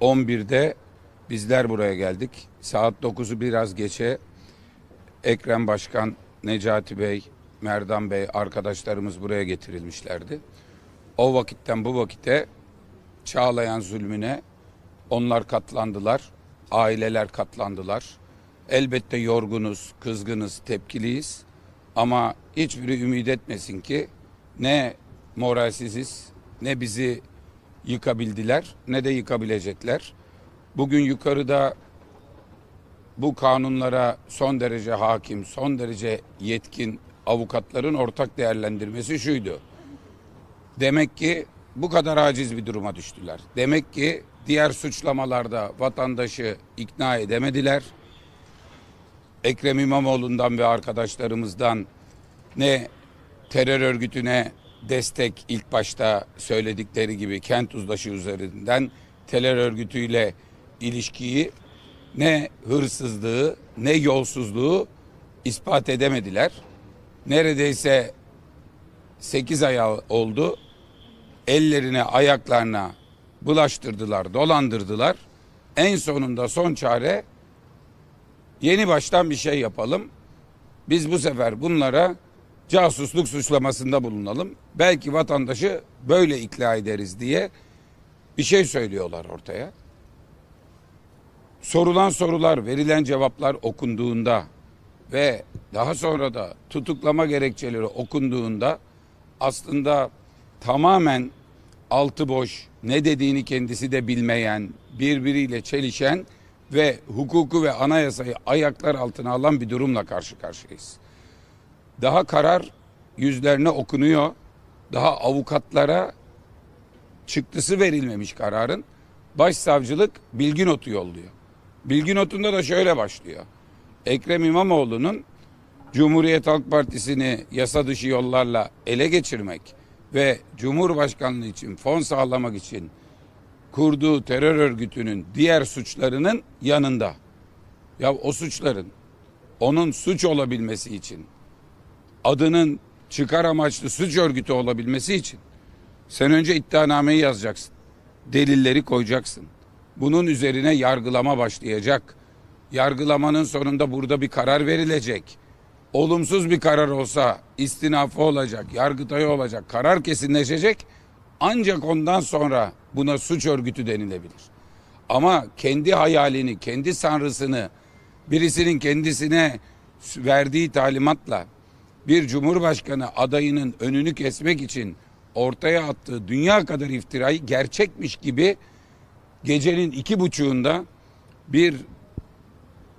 11'de bizler buraya geldik. Saat 9'u biraz geçe Ekrem Başkan, Necati Bey, Merdan Bey arkadaşlarımız buraya getirilmişlerdi. O vakitten bu vakite Çağlayan zulmüne onlar katlandılar, aileler katlandılar. Elbette yorgunuz, kızgınız, tepkiliyiz. Ama hiçbiri ümit etmesin ki ne moralsiziz, ne bizi yıkabildiler, ne de yıkabilecekler. Bugün yukarıda bu kanunlara son derece hakim, son derece yetkin avukatların ortak değerlendirmesi şuydu. Demek ki bu kadar aciz bir duruma düştüler. Demek ki diğer suçlamalarda vatandaşı ikna edemediler. Ekrem İmamoğlu'ndan ve arkadaşlarımızdan ne terör örgütüne destek ilk başta söyledikleri gibi kent uzlaşı üzerinden terör örgütüyle ilişkiyi ne hırsızlığı ne yolsuzluğu ispat edemediler. Neredeyse 8 ay oldu. Ellerine ayaklarına bulaştırdılar, dolandırdılar. En sonunda son çare yeni baştan bir şey yapalım. Biz bu sefer bunlara casusluk suçlamasında bulunalım. Belki vatandaşı böyle ikna ederiz diye bir şey söylüyorlar ortaya. Sorulan sorular, verilen cevaplar okunduğunda ve daha sonra da tutuklama gerekçeleri okunduğunda aslında tamamen altı boş, ne dediğini kendisi de bilmeyen, birbiriyle çelişen ve hukuku ve anayasayı ayaklar altına alan bir durumla karşı karşıyayız. Daha karar yüzlerine okunuyor. Daha avukatlara çıktısı verilmemiş kararın. Başsavcılık bilgi notu yolluyor. Bilgi notunda da şöyle başlıyor. Ekrem İmamoğlu'nun Cumhuriyet Halk Partisi'ni yasa dışı yollarla ele geçirmek ve Cumhurbaşkanlığı için fon sağlamak için kurduğu terör örgütünün diğer suçlarının yanında. Ya o suçların onun suç olabilmesi için adının çıkar amaçlı suç örgütü olabilmesi için sen önce iddianameyi yazacaksın. Delilleri koyacaksın. Bunun üzerine yargılama başlayacak. Yargılamanın sonunda burada bir karar verilecek. Olumsuz bir karar olsa istinafı olacak, yargıtayı olacak, karar kesinleşecek. Ancak ondan sonra buna suç örgütü denilebilir. Ama kendi hayalini, kendi sanrısını birisinin kendisine verdiği talimatla bir cumhurbaşkanı adayının önünü kesmek için ortaya attığı dünya kadar iftirayı gerçekmiş gibi gecenin iki buçuğunda bir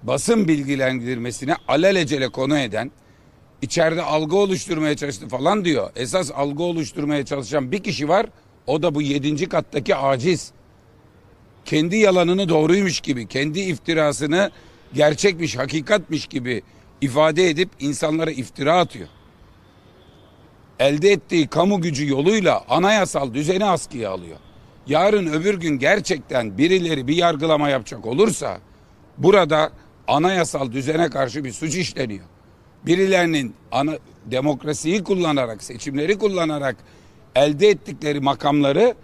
basın bilgilendirmesine alelacele konu eden içeride algı oluşturmaya çalıştı falan diyor. Esas algı oluşturmaya çalışan bir kişi var. O da bu yedinci kattaki aciz. Kendi yalanını doğruymuş gibi, kendi iftirasını gerçekmiş, hakikatmiş gibi ifade edip insanlara iftira atıyor. Elde ettiği kamu gücü yoluyla anayasal düzeni askıya alıyor. Yarın öbür gün gerçekten birileri bir yargılama yapacak olursa burada anayasal düzene karşı bir suç işleniyor. Birilerinin ana, demokrasiyi kullanarak, seçimleri kullanarak elde ettikleri makamları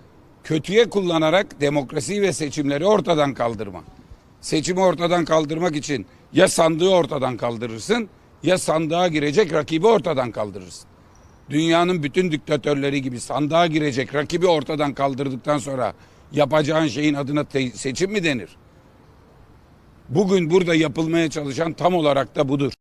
kötüye kullanarak demokrasiyi ve seçimleri ortadan kaldırma. Seçimi ortadan kaldırmak için ya sandığı ortadan kaldırırsın ya sandığa girecek rakibi ortadan kaldırırsın. Dünyanın bütün diktatörleri gibi sandığa girecek rakibi ortadan kaldırdıktan sonra yapacağın şeyin adına seçim mi denir? Bugün burada yapılmaya çalışan tam olarak da budur.